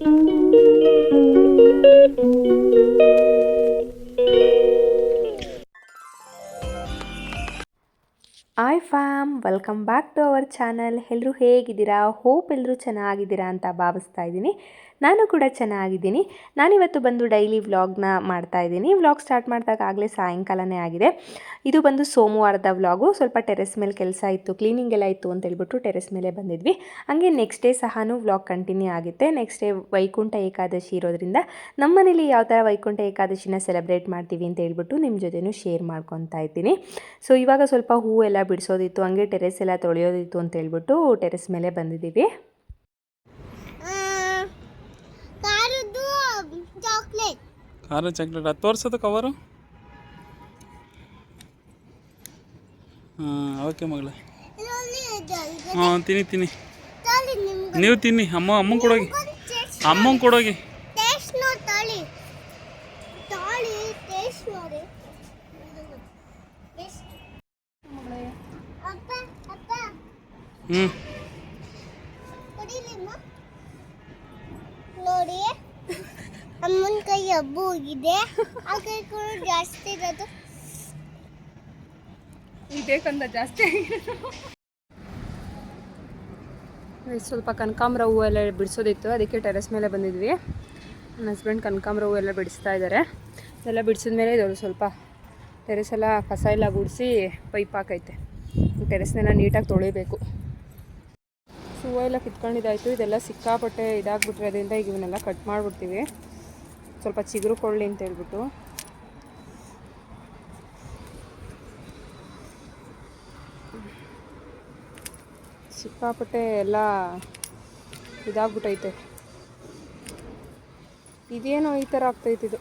Hi fam welcome back to our channel ಎಲ್ಲರೂ ಹೇಗಿದ್ದೀರಾ? Hope ಎಲ್ಲರೂ ಚೆನ್ನಾಗಿದ್ದೀರಾ ಅಂತ ಭಾವಿಸ್ತಾ ಇದ್ದೀನಿ. ನಾನು ಕೂಡ ಚೆನ್ನಾಗಿದ್ದೀನಿ. ನಾನಿವತ್ತು ಬಂದು ಡೈಲಿ ವ್ಲಾಗ್ನ ಮಾಡ್ತಾ ಇದ್ದೀನಿ. ವ್ಲಾಗ್ ಸ್ಟಾರ್ಟ್ ಮಾಡಿದಾಗ ಆಗಲೇ ಸಾಯಂಕಾಲನೇ ಆಗಿದೆ. ಇದು ಬಂದು ಸೋಮವಾರದ ವ್ಲಾಗು. ಸ್ವಲ್ಪ ಟೆರೆಸ್ ಮೇಲೆ ಕೆಲಸ ಇತ್ತು, ಕ್ಲೀನಿಂಗ್ ಎಲ್ಲ ಇತ್ತು ಅಂತ ಹೇಳ್ಬಿಟ್ಟು ಟೆರೆಸ್ ಮೇಲೆ ಬಂದಿದ್ವಿ. ಹಾಗೆ ನೆಕ್ಸ್ಟ್ ಡೇ ಸಹ ವ್ಲಾಗ್ ಕಂಟಿನ್ಯೂ ಆಗುತ್ತೆ. ನೆಕ್ಸ್ಟ್ ಡೇ ವೈಕುಂಠ ಏಕಾದಶಿ ಇರೋದ್ರಿಂದ ನಮ್ಮ ಮನೇಲಿ ಯಾವ ಥರ ವೈಕುಂಠ ಏಕಾದಶಿನ ಸೆಲೆಬ್ರೇಟ್ ಮಾಡ್ತೀವಿ ಅಂತ ಹೇಳ್ಬಿಟ್ಟು ನಿಮ್ಮ ಜೊತೆನೂ ಶೇರ್ ಮಾಡ್ಕೊತಾ ಇದ್ದೀನಿ. ಸೊ, ಇವಾಗ ಸ್ವಲ್ಪ ಹೂವು ಎಲ್ಲ ಬಿಡಿಸೋದಿತ್ತು, ಹಂಗೆ ಟೆರೆಸ್ ಎಲ್ಲ ತೊಳೆಯೋದಿತ್ತು ಅಂತ ಹೇಳ್ಬಿಟ್ಟು ಟೆರೆಸ್ ಮೇಲೆ ಬಂದಿದ್ದೀವಿ ಕಾರದ್ದು ಚಾಕ್ಲೇಟ್ ಖಾರ ಚಾಕ್ಲೇಟ್ ಹತ್ತು ವರ್ಷದ ಕವರು ಹಾಂ, ಓಕೆ ಮಗಳೇ. ಹಾಂ, ತಿನ್ನಿ ತಿನ್ನಿ. ನೀವು ತಿನ್ನಿ. ಅಮ್ಮ ಅಮ್ಮಂಗೆ ಕೊಡೋಗಿ ಅಮ್ಮಂಗೆ ಕೊಡೋಗಿ ಟೇಸ್ಟ್ ಅಮ್ಮನ ಇದೆ. ಆ ಕೂಡ ಜಾಸ್ತಿ ಇರೋದು. ಬೇಕಂದ ಜಾಸ್ತಿ ಸ್ವಲ್ಪ ಕನಕಾಂಬ್ರ ಹೂವು ಎಲ್ಲ ಬಿಡಿಸೋದಿತ್ತು. ಅದಕ್ಕೆ ಟೆರೆಸ್ ಮೇಲೆ ಬಂದಿದ್ವಿ. ನನ್ನ ಹಸ್ಬೆಂಡ್ ಕನಕಾಂಬ್ರ ಹೂವು ಎಲ್ಲ ಬಿಡಿಸ್ತಾ ಇದ್ದಾರೆ ಎಲ್ಲ ಬಿಡಿಸಿದ್ಮೇಲೆ ಇದು ಸ್ವಲ್ಪ ಟೆರೆಸ್ ಎಲ್ಲ ಕಸ ಎಲ್ಲ ಗುಡಿಸಿ ಪೈಪ್ ಹಾಕೈತೆ. ಟೆರೆಸ್ನೆಲ್ಲ ನೀಟಾಗಿ ತೊಳಿಬೇಕು. ಸೊ ಹೂವು ಎಲ್ಲ ಕಿತ್ಕೊಂಡಿದ್ದಾಯಿತು. ಇದೆಲ್ಲ ಸಿಕ್ಕಾಪಟ್ಟೆ ಇದಾಗ್ಬಿಟ್ಟಿರೋದ್ರಿಂದ ಈಗ ಇವನ್ನೆಲ್ಲ ಕಟ್ ಮಾಡಿಬಿಡ್ತೀವಿ. ಸ್ವಲ್ಪ ಚಿಗುರು ಕೊಳ್ಳಿ ಅಂತ ಹೇಳ್ಬಿಟ್ಟು. ಸಿಕ್ಕಾಪಟ್ಟೆ ಎಲ್ಲ ಇದಾಗ್ಬಿಟ್ಟೈತೆ ಇದೇನೋ ಈ ಥರ ಆಗ್ತೈತೆ ಇದು.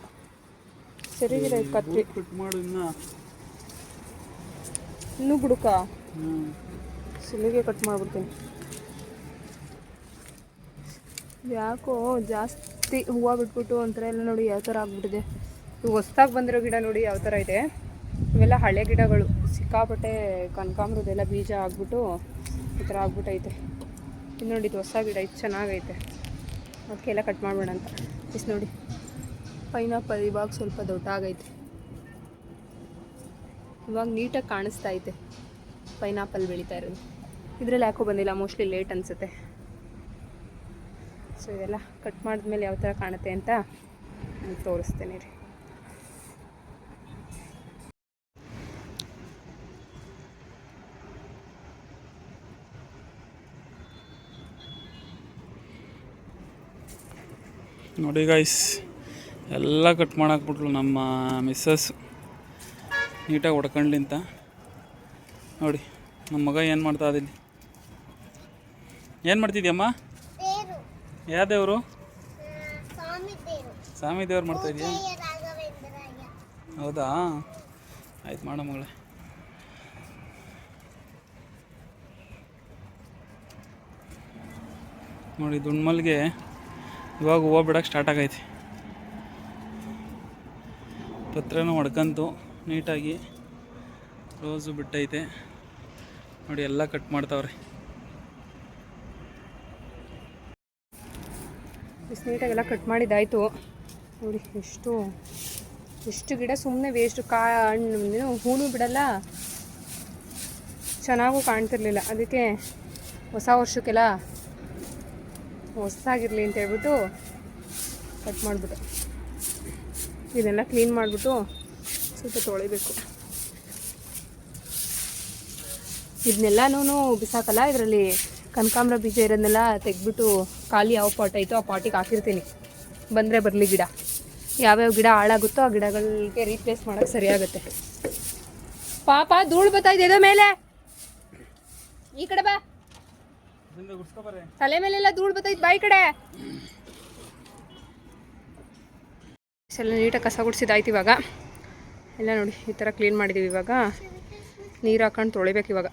ಸರಿಗಿಲ್ಲ ಇದು ಕತ್ರಿ. ಕಟ್ ಮಾಡು ಇನ್ನು. ಬುಡುಕ ಸಿಲಿಗೆ ಕಟ್ ಮಾಡ್ಬಿಡ್ತೀನಿ. ಯಾಕೋ ಜಾಸ್ತಿ ಹೂವು ಬಿಟ್ಬಿಟ್ಟು ಒಂಥರ ಎಲ್ಲ ನೋಡಿ ಯಾವ ಥರ ಆಗ್ಬಿಟ್ಟಿದೆ. ಇವು ಹೊಸ್ದಾಗಿ ಬಂದಿರೋ ಗಿಡ ನೋಡಿ ಯಾವ ಥರ ಇದೆ. ಇವೆಲ್ಲ ಹಳೆ ಗಿಡಗಳು. ಸಿಕ್ಕಾಪಟ್ಟೆ ಕನಕಾಂಬ್ರದೆಲ್ಲ ಬೀಜ ಆಗ್ಬಿಟ್ಟು ಈ ಥರ ಆಗ್ಬಿಟ್ಟೈತೆ ಇದು ನೋಡಿ, ಇದು ಹೊಸ ಗಿಡ, ಇದು ಚೆನ್ನಾಗೈತೆ. ಅದಕ್ಕೆಲ್ಲ ಕಟ್ ಮಾಡಬೇಡ ಅಂತ. ಇಸ್ ನೋಡಿ, ಪೈನಾಪಲ್ ಇವಾಗ ಸ್ವಲ್ಪ ದೊಡ್ಡ ಆಗೈತೆ ಇವಾಗ ನೀಟಾಗಿ ಕಾಣಿಸ್ತಾ ಐತೆ. ಪೈನಾಪಲ್ ಬೆಳೀತಾ ಇರೋದು. ಇದರಲ್ಲಿ ಯಾಕೋ ಬಂದಿಲ್ಲ, ಮೋಸ್ಟ್ಲಿ ಲೇಟ್ ಅನಿಸುತ್ತೆ. ಸೊ ಇದೆಲ್ಲ ಕಟ್ ಮಾಡಿದ್ಮೇಲೆ ಯಾವ ಥರ ಕಾಣುತ್ತೆ ಅಂತ ನಾನು ತೋರಿಸ್ತೇನೆ ರೀ. ನೋಡಿ ಗಾಯ್ಸ್ ಎಲ್ಲ ಕಟ್ ಮಾಡಾಕ್ಬಿಟ್ಲು ನಮ್ಮ ಮಿಸ್ಸಸ್ ನೀಟಾಗಿ ಹೊಡ್ಕೊಂಡ್ಲಿಂತ. ನೋಡಿ, ನಮ್ಮ ಮಗ ಏನು ಮಾಡ್ತಾ ಇದ್ದೀನಿ ಏನು ಮಾಡ್ತಿದ್ಯಮ್ಮ? ಯಾವ ದೇವರು? ಸ್ವಾಮಿ ದೇವ್ರು ಮಾಡ್ತಾ ಇದೆಯಾ? ಹೌದಾ? ಆಯ್ತು ಮಾಡ ಮಗಳೇ. ನೋಡಿ ದುಂಡ್ಮಲ್ಗೆ ಇವಾಗ ಹೂವು ಬಿಡೋಕೆ ಸ್ಟಾರ್ಟ್ ಆಗೈತಿ. ಪತ್ರನೂ ಹೊಡ್ಕಂತು ನೀಟಾಗಿ ರೋಸು ಬಿಟ್ಟೈತೆ. ನೋಡಿ ಎಲ್ಲ ಕಟ್ ಮಾಡ್ತಾವ್ರೆ. ನೀಟಾಗೆಲ್ಲ ಕಟ್ ಮಾಡಿದ್ದಾಯಿತು. ನೋಡಿ, ಎಷ್ಟು ಎಷ್ಟು ಗಿಡ ಸುಮ್ಮನೆ ವೇಸ್ಟು ಕಾ, ಹಣ್ಣು ಹೂನು ಬಿಡಲ್ಲ. ಚೆನ್ನಾಗೂ ಕಾಣ್ತಿರ್ಲಿಲ್ಲ. ಅದಕ್ಕೆ ಹೊಸ ವರ್ಷಕ್ಕೆಲ್ಲ ಹೊಸದಾಗಿರಲಿ ಅಂತ ಹೇಳ್ಬಿಟ್ಟು ಕಟ್ ಮಾಡಿಬಿಟ್ಟು ಇದನ್ನೆಲ್ಲ ಕ್ಲೀನ್ ಮಾಡಿಬಿಟ್ಟು ಸ್ವಲ್ಪ ತೊಳಿಬೇಕು. ಇದನ್ನೆಲ್ಲನೂ ಬಿಸಾಕಲ್ಲ, ಇದರಲ್ಲಿ ಕನಕಾಂಬ್ರ ಬೀಜ ಇರೋದನ್ನೆಲ್ಲ ತೆಗೆದ್ಬಿಟ್ಟು ಖಾಲಿ ಯಾವ ಪಾಟ್ ಐತೋ ಆ ಪಾಟಿಗೆ ಹಾಕಿರ್ತೀನಿ. ಬಂದರೆ ಬರಲಿ ಗಿಡ. ಯಾವ್ಯಾವ ಗಿಡ ಹಾಳಾಗುತ್ತೋ ಆ ಗಿಡಗಳಿಗೆ ರೀಪ್ಲೇಸ್ ಮಾಡೋಕ್ಕೆ ಸರಿಯಾಗುತ್ತೆ. ಪಾಪ ಧೂಳು ಬರ್ತಾ ಇದೆ ಮೇಲೆ. ಈ ಕಡೆ ಬಾ. ತಲೆ ಮೇಲೆಲ್ಲ ಧೂಳು ಬರ್ತೈತೆ ಬಾಯಿ ಕಡೆ. ಎಲ್ಲ ನೀಟಾಗಿ ಕಸ ಗುಡಿಸಿದಾಯ್ತು ಇವಾಗ. ಎಲ್ಲ ನೋಡಿ, ಈ ಥರ ಕ್ಲೀನ್ ಮಾಡಿದ್ದೀವಿ ಇವಾಗ. ನೀರು ಹಾಕೊಂಡು ತೊಳಿಬೇಕು ಇವಾಗ.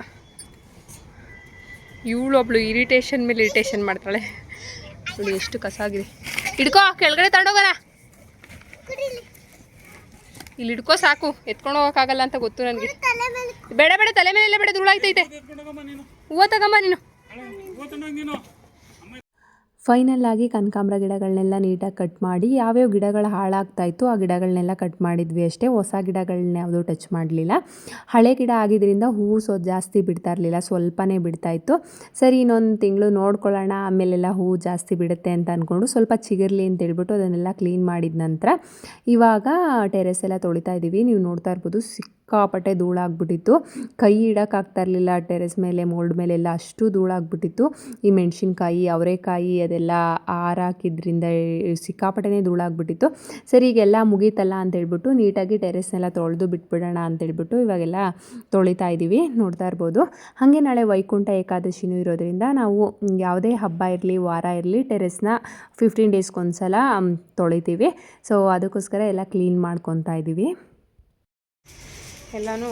ಇವಳೊಬ್ಳು ಇರಿಟೇಷನ್ ಮೇಲೆ ಇರಿಟೇಷನ್ ಮಾಡ್ತಾಳೆ. ನೋಡಿ ಎಷ್ಟು ಕಸ ಆಗಿದೆ. ಹಿಡ್ಕೋ, ಕೆಳಗಡೆ ತಗೊಂಡೋಗೋಣ ಇಲ್ಲಿ ಹಿಡ್ಕೋ ಸಾಕು, ಎತ್ಕೊಂಡು ಹೋಗೋಕ್ಕಾಗಲ್ಲ ಅಂತ ಗೊತ್ತು ನನಗೆ. ಬೇಡ ಬೇಡ, ತಲೆ ಮೇಲೆ ಬೇಡ, ಧೂಳಾಯ್ತೈತೆ. ಹೂವು ತಗೊಂಬ ನೀನು. ಫೈನಲ್ ಆಗಿ ಕನಕಾಂಬರ ಗಿಡಗಳನ್ನೆಲ್ಲ ನೀಟಾಗಿ ಕಟ್ ಮಾಡಿ ಯಾವ್ಯಾವ ಗಿಡಗಳು ಹಾಳಾಗ್ತಾ ಇತ್ತು ಆ ಗಿಡಗಳನ್ನೆಲ್ಲ ಕಟ್ ಮಾಡಿದ್ವಿ ಅಷ್ಟೇ. ಹೊಸ ಗಿಡಗಳನ್ನ ಯಾವುದೂ ಟಚ್ ಮಾಡಲಿಲ್ಲ. ಹಳೆ ಗಿಡ ಆಗಿದ್ದರಿಂದ ಹೂವು ಸೊ ಜಾಸ್ತಿ ಬಿಡ್ತಾ ಇರಲಿಲ್ಲ, ಸ್ವಲ್ಪನೇ ಬಿಡ್ತಾ ಇತ್ತು. ಸರಿ, ಇನ್ನೊಂದು ತಿಂಗಳು ನೋಡ್ಕೊಳ್ಳೋಣ, ಆಮೇಲೆಲ್ಲ ಹೂವು ಜಾಸ್ತಿ ಬಿಡುತ್ತೆ ಅಂತ ಅಂದ್ಕೊಂಡು ಸ್ವಲ್ಪ ಚಿಗಿರಲಿ ಅಂತ ಹೇಳ್ಬಿಟ್ಟು ಅದನ್ನೆಲ್ಲ ಕ್ಲೀನ್ ಮಾಡಿದ ನಂತರ ಇವಾಗ ಟೆರೆಸ್ ಎಲ್ಲ ತೊಳಿತಾ ಇದ್ದೀವಿ ನೀವು ನೋಡ್ತಾ ಇರ್ಬೋದು ಸಿಕ್ಕಾಪಟ್ಟೆ ಧೂಳಾಗ್ಬಿಟ್ಟಿತ್ತು. ಕೈ ಇಡೋಕ್ಕಾಗ್ತಾ ಇರಲಿಲ್ಲ, ಟೆರೆಸ್ ಮೇಲೆ, ಮೋಲ್ಡ್ ಮೇಲೆಲ್ಲ ಅಷ್ಟು ಧೂಳಾಗ್ಬಿಟ್ಟಿತ್ತು. ಈ ಮೆಣಸಿನ್ಕಾಯಿ, ಅವರೆಕಾಯಿ ಅದೆಲ್ಲ ಆರ ಹಾಕಿದ್ರಿಂದ ಸಿಕ್ಕಾಪಟ್ಟೆನೇ ಧೂಳಾಗ್ಬಿಟ್ಟಿತ್ತು. ಸರಿ, ಈಗೆಲ್ಲ ಮುಗೀತಲ್ಲ ಅಂತ ಹೇಳ್ಬಿಟ್ಟು ನೀಟಾಗಿ ಟೆರೆಸ್ನೆಲ್ಲ ತೊಳೆದು ಬಿಟ್ಬಿಡೋಣ ಅಂತ ಹೇಳ್ಬಿಟ್ಟು ಇವಾಗೆಲ್ಲ ತೊಳಿತಾ ಇದ್ದೀವಿ, ನೋಡ್ತಾ ಇರ್ಬೋದು. ಹಾಗೆ ನಾಳೆ ವೈಕುಂಠ ಏಕಾದಶಿನೂ ಇರೋದ್ರಿಂದ ನಾವು ಯಾವುದೇ ಹಬ್ಬ ಇರಲಿ, ವಾರ ಇರಲಿ, ಟೆರೆಸ್ನ ಫಿಫ್ಟೀನ್ ಡೇಸ್ಗೊಂದ್ಸಲ ತೊಳಿತೀವಿ. ಸೊ ಅದಕ್ಕೋಸ್ಕರ ಎಲ್ಲ ಕ್ಲೀನ್ ಮಾಡ್ಕೊತಾ ಇದ್ದೀವಿ. ಎಲ್ಲನೂ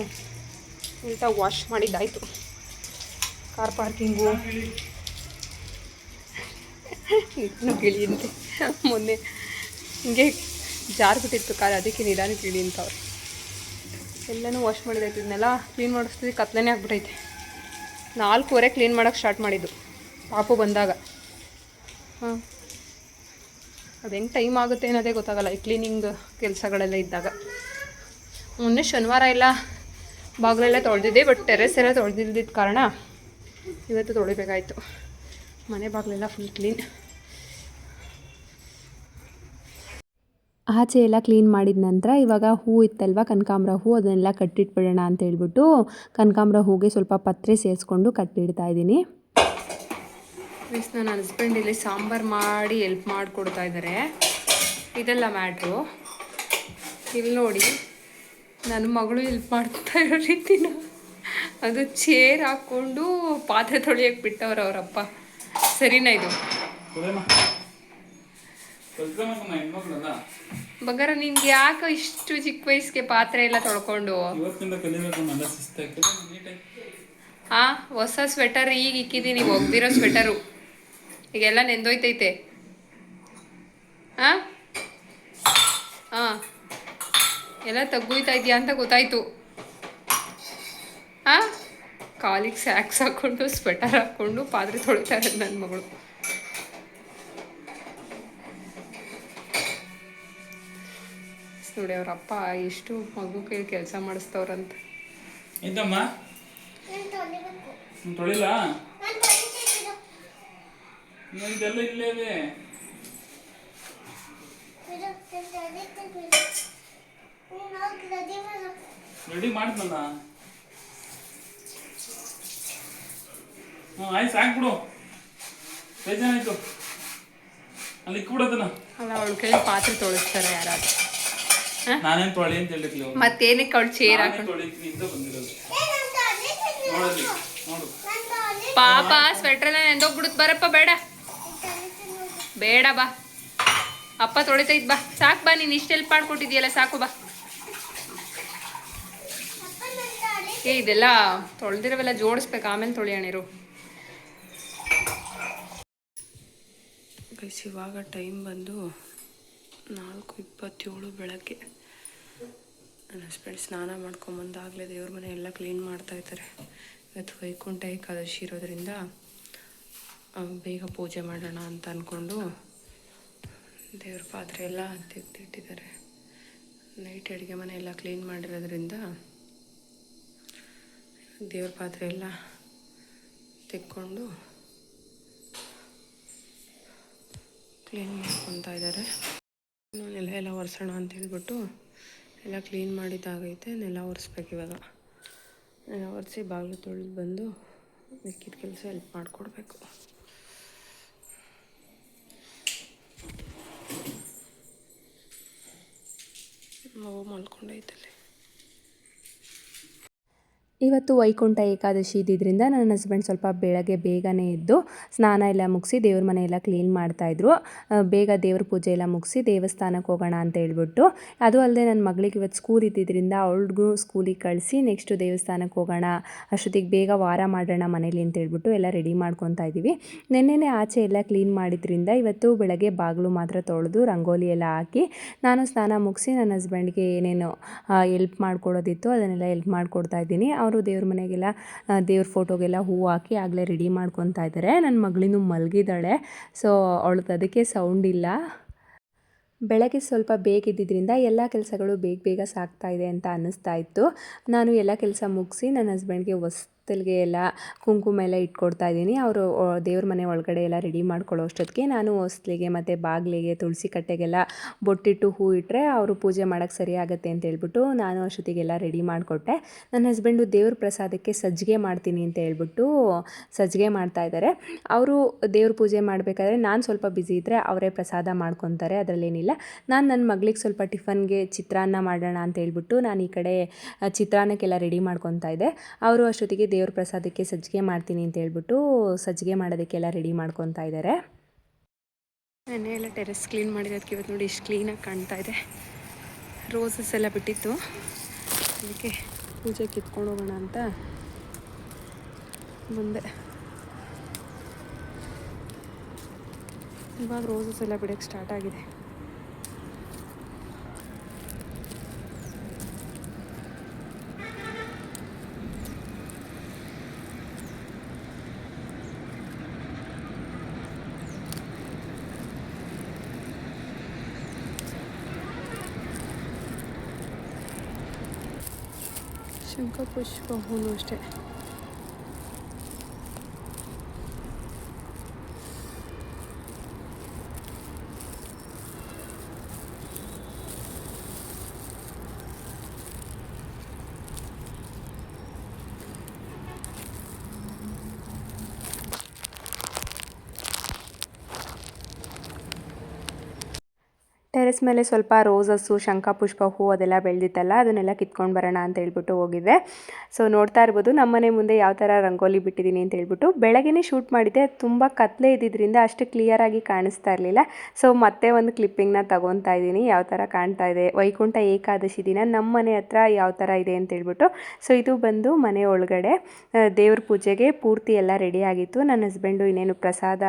ನೀಟಾಗಿ ವಾಶ್ ಮಾಡಿದ್ದಾಯಿತು. ಕಾರ್ ಪಾರ್ಕಿಂಗು ಗಿಳಿಯಂತೆ. ಮೊನ್ನೆ ಹಿಂಗೆ ಜಾರ್ಬಿಟ್ಟಿತ್ತು ಕಾರ್ ಅದಕ್ಕೆ ನಿಧಾನಕ್ಕೆ ಗಿಳಿ ಅಂತವ್ರು ಎಲ್ಲನೂ ವಾಶ್ ಮಾಡಿದಾಯ್ತು. ಇದನ್ನೆಲ್ಲ ಕ್ಲೀನ್ ಮಾಡಿಸ್ತಿದ್ದು ಕತ್ಲೇ ಆಗ್ಬಿಟ್ಟೈತೆ ನಾಲ್ಕೂವರೆ ಕ್ಲೀನ್ ಮಾಡೋಕ್ಕೆ ಸ್ಟಾರ್ಟ್ ಮಾಡಿದ್ದು, ಪಾಪು ಬಂದಾಗ. ಹಾಂ. ಅದು ಹೆಂಗೆ ಟೈಮ್ ಆಗುತ್ತೆ ಅನ್ನೋದೇ ಗೊತ್ತಾಗಲ್ಲ, ಈ ಕ್ಲೀನಿಂಗ್ ಕೆಲಸಗಳೆಲ್ಲ ಇದ್ದಾಗ. ಮೊನ್ನೆ ಶನಿವಾರ ಎಲ್ಲ ಬಾಗಿಲೆಲ್ಲ ತೊಳೆದಿದ್ದೆ ಬಟ್ ಟೆರೆಸ್ ಎಲ್ಲ ತೊಳೆದಿಲ್ದಿದ್ದ ಕಾರಣ ಇವತ್ತು ತೊಳಿಬೇಕಾಯಿತು. ಮನೆ ಬಾಗಿಲೆಲ್ಲ ಫುಲ್ ಕ್ಲೀನ್ ಆಚೆ ಎಲ್ಲ ಕ್ಲೀನ್ ಮಾಡಿದ ನಂತರ ಇವಾಗ ಹೂ ಇತ್ತಲ್ವ ಕನಕಾಂಬ್ರ ಹೂ ಅದನ್ನೆಲ್ಲ ಕಟ್ಟಿಟ್ಬಿಡೋಣ ಅಂತ ಹೇಳ್ಬಿಟ್ಟು ಕನಕಾಂಬ್ರ ಹೂಗೆ ಸ್ವಲ್ಪ ಪತ್ರೆ ಸೇರಿಸ್ಕೊಂಡು ಕಟ್ಟಿಡ್ತಾ ಇದ್ದೀನಿ. ಪ್ಲೀಸ್ ನನ್ನ ಹಸ್ಬೆಂಡ್ ಇಲ್ಲಿ ಸಾಂಬಾರು ಮಾಡಿ ಎಲ್ಪ್ ಮಾಡಿಕೊಡ್ತಾ ಇದ್ದಾರೆ ಇದೆಲ್ಲ ಮ್ಯಾಟ್ರು ಇಲ್ಲಿ ನೋಡಿ. ನನ್ನ ಮಗಳು ಹೆಲ್ಪ್ ಮಾಡ್ತಾ ಇರೋ ರೀತಿನ ಅದು ಚೇರ್ ಹಾಕ್ಕೊಂಡು ಪಾತ್ರೆ ತೊಳಿಯಕ್ಕೆ ಬಿಟ್ಟವ್ರು ಅವರಪ್ಪ. ಸರಿನಾ ಇದು? ಬಗಾರ ನಿನ್ಗೆ ಯಾಕೆ ಇಷ್ಟು ಚಿಕ್ಕ ವಯಸ್ಸಿಗೆ ಪಾತ್ರೆ ಎಲ್ಲ ತೊಳ್ಕೊಂಡು? ಹಾ ಹೊಸ ಸ್ವೆಟರ್ ಈಗ ಇಕ್ಕಿದ್ದೀನಿ ಒಗ್ದಿರೋ ಸ್ವೆಟರು ಈಗೆಲ್ಲ ನೆಂದೋಯ್ತೈತೆ. ಹಾ ಹಾಂ ಎಲ್ಲ ತಗ್ಗುಯ್ತಾ ಇದೆಯಾ ಅಂತ ಗೊತ್ತಾಯ್ತು. ಆ? ಕಾಲಿಗೆ ಸ್ಯಾಕ್ಸ್ ಹಾಕ್ಕೊಂಡು ಸ್ವೆಟರ್ ಹಾಕ್ಕೊಂಡು ಪಾತ್ರೆ ತೊಳಿತಾ ಇರೋದು ನನ್ನ ಮಗಳು. ನೋಡಿ ಅವ್ರಪ್ಪ ಎಷ್ಟು ಮಗು ಕೈ ಕೆಲಸ ಮಾಡಿಸ್ತವ್ರಂತ. ಎಂತಮ್ಮ? ತೊಳಿಲ್ಲ? ಇದೆಲ್ಲ ಇಲ್ಲೇ ಇದೆ. ರೆಡಿ ಮಾಡಿದ್ನಲ್ಲ ಹ್ಞೂ ಆಯ್ತು ಸಾಕ್ಬಿಡು ಬೇಜಾನಾಯ್ತು ಅಲ್ಲಿ ಇಕ್ಬಿಡೋದನ್ನ ಅಲ್ಲ ಅವಳ ಕೈ ಪಾತ್ರೆ ತೊಳಿಸ್ತಾರೆ ಯಾರಾದ್ರು. ನಾನೇನ್ ತೊಳಿ ಅಂತ ಹೇಳಿದ್ಲು. ಮತ್ತೇನಕ್ಕೆ ಅವಳು ಚೇರ್ ಹಾಕೊಂಡು? ತೊಳಿತೀನಿ ಅಂತ ಬಂದಿರೋದು. ನೋಡಲ್ಲಿ ನೋಡು. ಪಾಪ ಸ್ವೆಟ್ರೆಲ್ಲ ನೆಂದೋಗ್ಬಿಡುತ್ತೆ ಬರಪ್ಪ ಬೇಡ. ಬೇಡ ಬಾ. ಅಪ್ಪ ತೊಳಿತೈತ್ ಬಾ. ಸಾಕು ಬಾ ನೀನು ಇಷ್ಟು ಹೆಲ್ಪ್ ಮಾಡ್ಕೊಟ್ಟಿದ್ಯಲ್ಲ ಸಾಕು ಬಾ ಅಪ್ಪ ನಾನು ತೊಳಿ ಏ ಇದೆಲ್ಲ ತೊಳೆದಿರೋವೆಲ್ಲ ಜೋಡಿಸ್ಬೇಕು, ಆಮೇಲೆ ತೊಳೆಯೋಣಿರು ಗೈಸ್ ಇವಾಗ ಟೈಮ್ ಬಂದು ನಾಲ್ಕು ಇಪ್ಪತ್ತೇಳು ಬೆಳಗ್ಗೆ. ನನ್ನ ಹಸ್ಬೆಂಡ್ ಸ್ನಾನ ಮಾಡ್ಕೊಂಬಂದಾಗಲೇ ದೇವ್ರ ಮನೆ ಎಲ್ಲ ಕ್ಲೀನ್ ಮಾಡ್ತಾ ಇದ್ದಾರೆ. ಇವತ್ತು ವೈಕುಂಠ ಏಕಾದಶಿ ಇರೋದರಿಂದ ಬೇಗ ಪೂಜೆ ಮಾಡೋಣ ಅಂತ ಅಂದ್ಕೊಂಡು ದೇವ್ರ ಪಾತ್ರೆ ಎಲ್ಲ ತೆಗೆದಿಟ್ಟಿದ್ದಾರೆ. ನೈಟ್ ಅಡುಗೆ ಮನೆ ಎಲ್ಲ ಕ್ಲೀನ್ ಮಾಡಿರೋದ್ರಿಂದ ದೇವ್ರ ಪಾತ್ರೆ ಎಲ್ಲ ತೆಕ್ಕೊಂಡು ಕ್ಲೀನ್ ಮಾಡ್ಕೊತಾ ಇದ್ದಾರೆ. ನೆಲ ಎಲ್ಲ ಒರೆಸೋಣ ಅಂತ ಹೇಳ್ಬಿಟ್ಟು ಎಲ್ಲ ಕ್ಲೀನ್ ಮಾಡಿದ್ದಾಗೈತೆ ನೆಲ ಒರೆಸ್ಬೇಕು ಇವಾಗ. ನೆಲ ಒರೆಸಿ ಬಾಗಿಲು ತೊಳೆದು ಬಂದು ಮಿಕ್ಕಿದ ಕೆಲಸ ಹೆಲ್ಪ್ ಮಾಡಿಕೊಡ್ಬೇಕು. ಮಗು ಮಲ್ಕೊಂಡೈತಲ್ಲಿ. ಇವತ್ತು ವೈಕುಂಠ ಏಕಾದಶಿ ಇದ್ದಿದ್ದರಿಂದ ನನ್ನ ಹಸ್ಬೆಂಡ್ ಸ್ವಲ್ಪ ಬೆಳಗ್ಗೆ ಬೇಗನೆ ಎದ್ದು ಸ್ನಾನ ಎಲ್ಲ ಮುಗಿಸಿ ದೇವ್ರ ಮನೆ ಎಲ್ಲ ಕ್ಲೀನ್ ಮಾಡ್ತಾಯಿದ್ರು ಬೇಗ ದೇವ್ರ ಪೂಜೆ ಎಲ್ಲ ಮುಗಿಸಿ ದೇವಸ್ಥಾನಕ್ಕೆ ಹೋಗೋಣ ಅಂತ ಹೇಳ್ಬಿಟ್ಟು. ಅದು ಅಲ್ಲದೆ ನನ್ನ ಮಗಳಿಗೆ ಇವತ್ತು ಸ್ಕೂಲ್ ಇದ್ದಿದ್ದರಿಂದ ಅವಳಿಗೂ ಸ್ಕೂಲಿಗೆ ಕಳಿಸಿ ನೆಕ್ಸ್ಟು ದೇವಸ್ಥಾನಕ್ಕೆ ಹೋಗೋಣ, ಅಷ್ಟೊತ್ತಿಗೆ ಬೇಗ ವಾರ ಮಾಡೋಣ ಮನೇಲಿ ಅಂತ ಹೇಳ್ಬಿಟ್ಟು ಎಲ್ಲ ರೆಡಿ ಮಾಡ್ಕೊತಾ ಇದ್ದೀವಿ. ನಿನ್ನೆನೇ ಆಚೆ ಎಲ್ಲ ಕ್ಲೀನ್ ಮಾಡಿದ್ರಿಂದ ಇವತ್ತು ಬೆಳಗ್ಗೆ ಬಾಗಿಲು ಮಾತ್ರ ತೊಳೆದು ರಂಗೋಲಿ ಎಲ್ಲ ಹಾಕಿ ನಾನು ಸ್ನಾನ ಮುಗಿಸಿ ನನ್ನ ಹಸ್ಬೆಂಡ್ಗೆ ಏನೇನು ಎಲ್ಪ್ ಮಾಡ್ಕೊಡೋದಿತ್ತು ಅದನ್ನೆಲ್ಲ ಎಲ್ಪ್ ಮಾಡಿಕೊಡ್ತಾ ಇದ್ದೀನಿ. ಅವರು ದೇವ್ರ ಮನೆಗೆಲ್ಲ ದೇವ್ರ ಫೋಟೋಗೆಲ್ಲ ಹೂವು ಹಾಕಿ ಆಗಲೇ ರೆಡಿ ಮಾಡ್ಕೊತಾ ಇದ್ದಾರೆ. ನನ್ನ ಮಗಳಿನೂ ಮಲಗಿದ್ದಾಳೆ ಸೊ ಅವಳದ್ದು ಅದಕ್ಕೆ ಸೌಂಡ್ ಇಲ್ಲ. ಬೆಳಗ್ಗೆ ಸ್ವಲ್ಪ ಬೇಗ ಇದ್ದಿದ್ದರಿಂದ ಎಲ್ಲ ಕೆಲಸಗಳು ಬೇಗ ಬೇಗ ಸಾಗ್ತಾ ಇದೆ ಅಂತ ಅನ್ನಿಸ್ತಾ ಇತ್ತು. ನಾನು ಎಲ್ಲ ಕೆಲಸ ಮುಗಿಸಿ ನನ್ನ ಹಸ್ಬೆಂಡ್ಗೆ ಹೊಸ್ತಲ್ಗೆ ಎಲ್ಲ ಕುಂಕುಮ ಎಲ್ಲ ಇಟ್ಕೊಡ್ತಾ ಇದ್ದೀನಿ. ಅವರು ದೇವ್ರ ಮನೆ ಒಳಗಡೆ ಎಲ್ಲ ರೆಡಿ ಮಾಡ್ಕೊಳ್ಳೋ ಅಷ್ಟೊತ್ತಿಗೆ ನಾನು ಹೊಸ್ಲಿಗೆ ಮತ್ತು ಬಾಗಿಲಿಗೆ ತುಳಸಿ ಕಟ್ಟೆಗೆಲ್ಲ ಬೊಟ್ಟಿಟ್ಟು ಹೂ ಇಟ್ಟರೆ ಅವರು ಪೂಜೆ ಮಾಡೋಕ್ಕೆ ಸರಿ ಆಗುತ್ತೆ ಅಂತ ಹೇಳ್ಬಿಟ್ಟು ನಾನು ಅಷ್ಟೊತ್ತಿಗೆಲ್ಲ ರೆಡಿ ಮಾಡಿಕೊಟ್ಟೆ. ನನ್ನ ಹಸ್ಬೆಂಡು ದೇವ್ರ ಪ್ರಸಾದಕ್ಕೆ ಸಜ್ಜಿಗೆ ಮಾಡ್ತೀನಿ ಅಂತ ಹೇಳ್ಬಿಟ್ಟು ಸಜ್ಜಿಗೆ ಮಾಡ್ತಾ ಇದ್ದಾರೆ. ಅವರು ದೇವ್ರ ಪೂಜೆ ಮಾಡಬೇಕಾದ್ರೆ ನಾನು ಸ್ವಲ್ಪ ಬ್ಯುಸಿ ಇದ್ದರೆ ಅವರೇ ಪ್ರಸಾದ ಮಾಡ್ಕೊತಾರೆ, ಅದರಲ್ಲೇನಿಲ್ಲ. ನಾನು ನನ್ನ ಮಗಳಿಗೆ ಸ್ವಲ್ಪ ಟಿಫನ್ಗೆ ಚಿತ್ರಾನ್ನ ಮಾಡೋಣ ಅಂತ ಹೇಳ್ಬಿಟ್ಟು ನಾನು ಈ ಕಡೆ, ಚಿತ್ರಾನ್ನಕ್ಕೆಲ್ಲ ರೆಡಿ ಮಾಡ್ಕೊತಾ ಇದ್ದೆ. ಅವರು ಅಷ್ಟೊತ್ತಿಗೆ ದೇವ್ರ ಪ್ರಸಾದಕ್ಕೆ ಸಜ್ಜಿಗೆ ಮಾಡ್ತೀನಿ ಅಂತ ಹೇಳ್ಬಿಟ್ಟು ಸಜ್ಜಿಗೆ ಮಾಡೋದಕ್ಕೆಲ್ಲ ರೆಡಿ ಮಾಡ್ಕೊತಾ ಇದ್ದಾರೆ. ನೆನ್ನೆ ಎಲ್ಲ ಟೆರೆಸ್ ಕ್ಲೀನ್ ಮಾಡಿರೋದಕ್ಕೆ ಇವತ್ತು ನೋಡಿ ಇಷ್ಟು ಕ್ಲೀನಾಗಿ ಕಾಣ್ತಾ ಇದೆ. ರೋಸಸ್ ಎಲ್ಲ ಬಿಟ್ಟಿತ್ತು. ಅದಕ್ಕೆ ಪೂಜೆ ಕಿತ್ಕೊಂಡು ಹೋಗೋಣ ಅಂತ ಮುಂದೆ ಇವಾಗ ರೋಸಸ್ ಎಲ್ಲ ಬಿಡೋಕ್ಕೆ ಸ್ಟಾರ್ಟ್ ಆಗಿದೆ. ಶಂಖಪುಷ್ಪ ಹೂನು ಟೆರೆಸ್ ಮೇಲೆ ಸ್ವಲ್ಪ ರೋಸಸ್ಸು ಶಂಖಪುಷ್ಪ ಹೂ ಅದೆಲ್ಲ ಬೆಳೆದಿತ್ತಲ್ಲ ಅದನ್ನೆಲ್ಲ ಕಿತ್ಕೊಂಡು ಬರೋಣ ಅಂತ ಹೇಳ್ಬಿಟ್ಟು ಹೋಗಿದ್ದೆ. ಸೊ ನೋಡ್ತಾ ಇರ್ಬೋದು ನಮ್ಮನೆ ಮುಂದೆ ಯಾವ ಥರ ರಂಗೋಲಿ ಬಿಟ್ಟಿದ್ದೀನಿ ಅಂತ ಹೇಳ್ಬಿಟ್ಟು. ಬೆಳಗ್ಗೆ ಶೂಟ್ ಮಾಡಿದ್ದೆ ತುಂಬ ಕತ್ಲೆ ಇದ್ದಿದ್ದರಿಂದ ಅಷ್ಟು ಕ್ಲಿಯರಾಗಿ ಕಾಣಿಸ್ತಾ ಇರಲಿಲ್ಲ. ಸೊ ಮತ್ತೆ ಒಂದು ಕ್ಲಿಪ್ಪಿಂಗ್ನ ತಗೊತಾ ಇದ್ದೀನಿ, ಯಾವ ಥರ ಕಾಣ್ತಾ ಇದೆ. ವೈಕುಂಠ ಏಕಾದಶಿ ದಿನ ನಮ್ಮ ಮನೆ ಹತ್ರ ಯಾವ ಥರ ಇದೆ ಅಂತ ಹೇಳ್ಬಿಟ್ಟು. ಸೊ ಇದು ಬಂದು ಮನೆ ಒಳಗಡೆ ದೇವ್ರ ಪೂಜೆಗೆ ಪೂರ್ತಿ ಎಲ್ಲ ರೆಡಿ ಆಗಿತ್ತು. ನನ್ನ ಹಸ್ಬೆಂಡು ಇನ್ನೇನು ಪ್ರಸಾದ,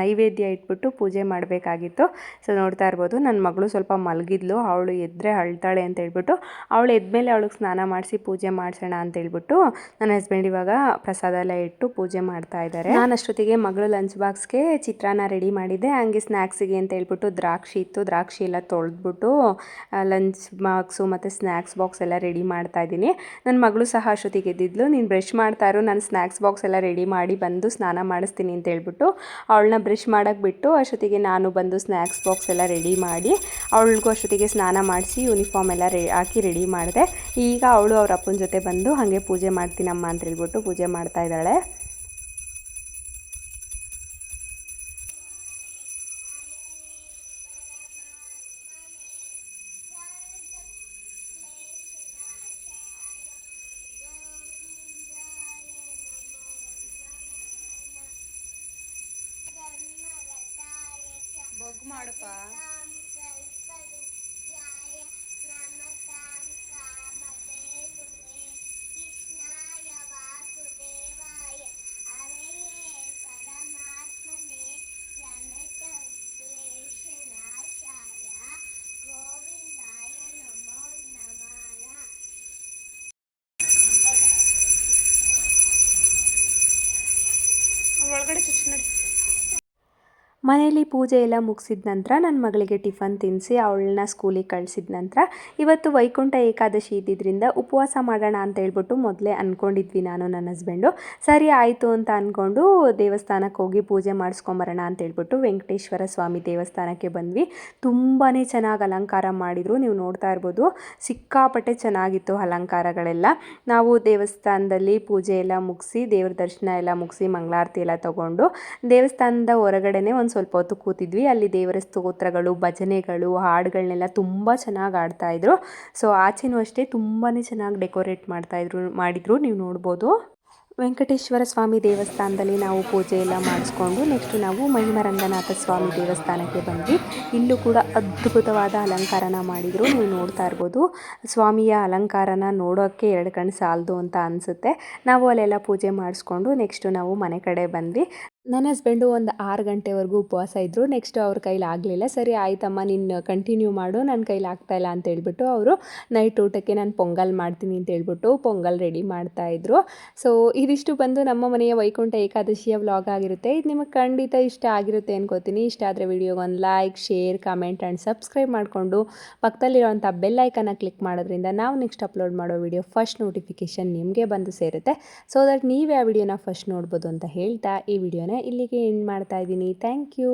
ನೈವೇದ್ಯ ಇಟ್ಬಿಟ್ಟು ಪೂಜೆ ಮಾಡಬೇಕಾಗಿತ್ತು. ಸೊ ನೋಡ್ತಾ ಇರ್ಬೋದು, ನನ್ನ ಮಗಳು ಸ್ವಲ್ಪ ಮಲಗಿದ್ಲು, ಅವಳು ಎದ್ರೆ ಅಳ್ತಾಳೆ ಅಂತ ಹೇಳ್ಬಿಟ್ಟು. ಅವಳು ಎದ್ಮೇಲೆ ಅವಳಿಗೆ ಸ್ನಾನ ಮಾಡಿಸಿ ಪೂಜೆ ಮಾಡಿಸೋಣ ಅಂತ ಹೇಳ್ಬಿಟ್ಟು ನನ್ನ ಹಸ್ಬೆಂಡ್ ಇವಾಗ ಪ್ರಸಾದ ಎಲ್ಲ ಇಟ್ಟು ಪೂಜೆ ಮಾಡ್ತಾ ಇದ್ದಾರೆ. ನಾನು ಅಷ್ಟೊತ್ತಿಗೆ ಮಗಳು ಲಂಚ್ ಬಾಕ್ಸ್ಗೆ ಚಿತ್ರಾನ್ನ ರೆಡಿ ಮಾಡಿದ್ದೆ. ಹಂಗೆ ಸ್ನ್ಯಾಕ್ಸಿಗೆ ಅಂತ ಹೇಳ್ಬಿಟ್ಟು ದ್ರಾಕ್ಷಿ ಇತ್ತು. ದ್ರಾಕ್ಷಿ ಎಲ್ಲ ತೊಳೆದ್ಬಿಟ್ಟು ಲಂಚ್ ಬಾಕ್ಸು ಮತ್ತು ಸ್ನ್ಯಾಕ್ಸ್ ಬಾಕ್ಸ್ ಎಲ್ಲ ರೆಡಿ ಮಾಡ್ತಾ ಇದ್ದೀನಿ. ನನ್ನ ಮಗಳು ಸಹ ಅಷ್ಟೊತ್ತಿಗೆ ಎದ್ದಿದ್ಲು. ನೀನು ಬ್ರಷ್ ಮಾಡ್ತಾ ಇರು. ನಾನು ಸ್ನ್ಯಾಕ್ಸ್ ಬಾಕ್ಸ್ ಎಲ್ಲ ರೆಡಿ ಮಾಡಿ ಬಂದು ಸ್ನಾನ ಮಾಡಿಸ್ತೀನಿ ಅಂತ ಹೇಳ್ಬಿಟ್ಟು ಅವಳನ್ನ ಬ್ರಷ್ ಮಾಡೋಕ್ಕೆ ಬಿಟ್ಟು ಅಷ್ಟೊತ್ತಿಗೆ ನಾನು ಬಂದು ಸ್ನ್ಯಾಕ್ಸ್ ಬಾಕ್ಸ್ ಎಲ್ಲ ರೆಡಿ ಮಾಡಿ ಅವಳಿಗೂ ಅಷ್ಟೊತ್ತಿಗೆ ಸ್ನಾನ ಮಾಡಿಸಿ ಯೂನಿಫಾರ್ಮ್ ಎಲ್ಲ ರೆ ಹಾಕಿ ರೆಡಿ ಮಾಡಿದೆ. ಈಗ ಅವಳು ಅವ್ರ ಅಪ್ಪನ ಜೊತೆ ಬಂದು ಹಾಗೆ ಪೂಜೆ ಮಾಡ್ತೀನಮ್ಮ ಅಂತ ಹೇಳ್ಬಿಟ್ಟು ಪೂಜೆ ಮಾಡ್ತಾ ಇದ್ದಾಳೆ. ಮನೆಯಲ್ಲಿ ಪೂಜೆ ಎಲ್ಲ ಮುಗಿಸಿದ ನಂತರ ನನ್ನ ಮಗಳಿಗೆ ಟಿಫನ್ ತಿನ್ನಿಸಿ ಅವಳನ್ನ ಸ್ಕೂಲಿಗೆ ಕಳಿಸಿದ ನಂತರ ಇವತ್ತು ವೈಕುಂಠ ಏಕಾದಶಿ ಇದ್ದಿದ್ದರಿಂದ ಉಪವಾಸ ಮಾಡೋಣ ಅಂತ ಹೇಳ್ಬಿಟ್ಟು ಮೊದಲೇ ಅಂದ್ಕೊಂಡಿದ್ವಿ ನಾನು ನನ್ನ ಹಸ್ಬೆಂಡು ಸರಿ ಆಯಿತು ಅಂತ ಅಂದ್ಕೊಂಡು ದೇವಸ್ಥಾನಕ್ಕೆ ಹೋಗಿ ಪೂಜೆ ಮಾಡಿಸ್ಕೊಂಬರೋಣ ಅಂತ ಹೇಳ್ಬಿಟ್ಟು ವೆಂಕಟೇಶ್ವರ ಸ್ವಾಮಿ ದೇವಸ್ಥಾನಕ್ಕೆ ಬಂದ್ವಿ. ತುಂಬಾ ಚೆನ್ನಾಗಿ ಅಲಂಕಾರ ಮಾಡಿದರು. ನೀವು ನೋಡ್ತಾ ಇರ್ಬೋದು, ಸಿಕ್ಕಾಪಟ್ಟೆ ಚೆನ್ನಾಗಿತ್ತು ಅಲಂಕಾರಗಳೆಲ್ಲ. ನಾವು ದೇವಸ್ಥಾನದಲ್ಲಿ ಪೂಜೆ ಎಲ್ಲ ಮುಗಿಸಿ ದೇವ್ರ ದರ್ಶನ ಎಲ್ಲ ಮುಗಿಸಿ ಮಂಗಳಾರತಿ ಎಲ್ಲ ತಗೊಂಡು ದೇವಸ್ಥಾನದ ಹೊರಗಡೆನೆ ಒಂದು ಸ್ವಲ್ಪ ಹೊತ್ತು ಕೂತಿದ್ವಿ. ಅಲ್ಲಿ ದೇವರ ಸ್ತೋತ್ರಗಳು, ಭಜನೆಗಳು ಹಾಡುಗಳನ್ನೆಲ್ಲ ತುಂಬ ಚೆನ್ನಾಗಿ ಆಡ್ತಾಯಿದ್ರು ಸೊ ಆಚೆನೂ ಅಷ್ಟೇ ತುಂಬಾ ಚೆನ್ನಾಗಿ ಡೆಕೋರೇಟ್ ಮಾಡ್ತಾಯಿದ್ರು ಮಾಡಿದ್ರು. ನೀವು ನೋಡ್ಬೋದು. ವೆಂಕಟೇಶ್ವರ ಸ್ವಾಮಿ ದೇವಸ್ಥಾನದಲ್ಲಿ ನಾವು ಪೂಜೆ ಎಲ್ಲ ಮಾಡಿಸ್ಕೊಂಡು ನೆಕ್ಸ್ಟ್ ನಾವು ಮಹಿಮರಂಗನಾಥ ಸ್ವಾಮಿ ದೇವಸ್ಥಾನಕ್ಕೆ ಬಂದ್ವಿ. ಇಲ್ಲೂ ಕೂಡ ಅದ್ಭುತವಾದ ಅಲಂಕಾರನ ಮಾಡಿದರು. ನೀವು ನೋಡ್ತಾ ಇರ್ಬೋದು. ಸ್ವಾಮಿಯ ಅಲಂಕಾರನ ನೋಡೋಕ್ಕೆ ಎರಡು ಕಣ್ಣು ಸಾಲದು ಅಂತ ಅನಿಸುತ್ತೆ. ನಾವು ಅಲ್ಲೆಲ್ಲ ಪೂಜೆ ಮಾಡಿಸ್ಕೊಂಡು ನೆಕ್ಸ್ಟು ನಾವು ಮನೆ ಕಡೆ ಬಂದ್ವಿ. ನನ್ನ ಹಸ್ಬೆಂಡು ಒಂದು ಆರು ಗಂಟೆವರೆಗೂ ಉಪವಾಸ ಇದ್ದರು ನೆಕ್ಸ್ಟ್ ಅವ್ರ ಕೈಲಿ ಆಗಲಿಲ್ಲ. ಸರಿ, ಆಯ್ತಮ್ಮ, ನೀನು ಕಂಟಿನ್ಯೂ ಮಾಡು. ನನ್ನ ಕೈಲಿ ಆಗ್ತಾಯಿಲ್ಲ ಅಂತ ಹೇಳ್ಬಿಟ್ಟು ಅವರು, ನೈಟ್ ಊಟಕ್ಕೆ ನಾನು ಪೊಂಗಲ್ ಮಾಡ್ತೀನಿ ಅಂತ ಹೇಳ್ಬಿಟ್ಟು ಪೊಂಗಲ್ ರೆಡಿ ಮಾಡ್ತಾಯಿದ್ರು ಸೊ ಇದಿಷ್ಟು ಬಂದು ನಮ್ಮ ಮನೆಯ ವೈಕುಂಠ ಏಕಾದಶಿಯ ವ್ಲಾಗ್ ಆಗಿರುತ್ತೆ. ಇದು ನಿಮಗೆ ಖಂಡಿತ ಇಷ್ಟ ಆಗಿರುತ್ತೆ ಅನ್ಕೋತೀನಿ. ಇಷ್ಟ ಆದರೆ ವಿಡಿಯೋಗೆ ಒಂದು like share comment and subscribe ಮಾಡಿಕೊಂಡು ಪಕ್ಕದಲ್ಲಿರುವಂಥ ಬೆಲ್ ಐಕನ್ನ ಕ್ಲಿಕ್ ಮಾಡೋದ್ರಿಂದ ನಾವು ನೆಕ್ಸ್ಟ್ ಅಪ್ಲೋಡ್ ಮಾಡೋ ವಿಡಿಯೋ ಫಸ್ಟ್ ನೋಟಿಫಿಕೇಷನ್ ನಿಮಗೆ ಬಂದು ಸೇರುತ್ತೆ. ಸೊ ದಟ್ ನೀವು ಆ ವಿಡಿಯೋನ ಫಸ್ಟ್ ನೋಡ್ಬೋದು ಅಂತ ಹೇಳ್ತಾ ಈ ಇಲ್ಲಿಗೆ ಎಂಡ್ ಮಾಡ್ತಾ ಇದ್ದೀನಿ ಥ್ಯಾಂಕ್ ಯು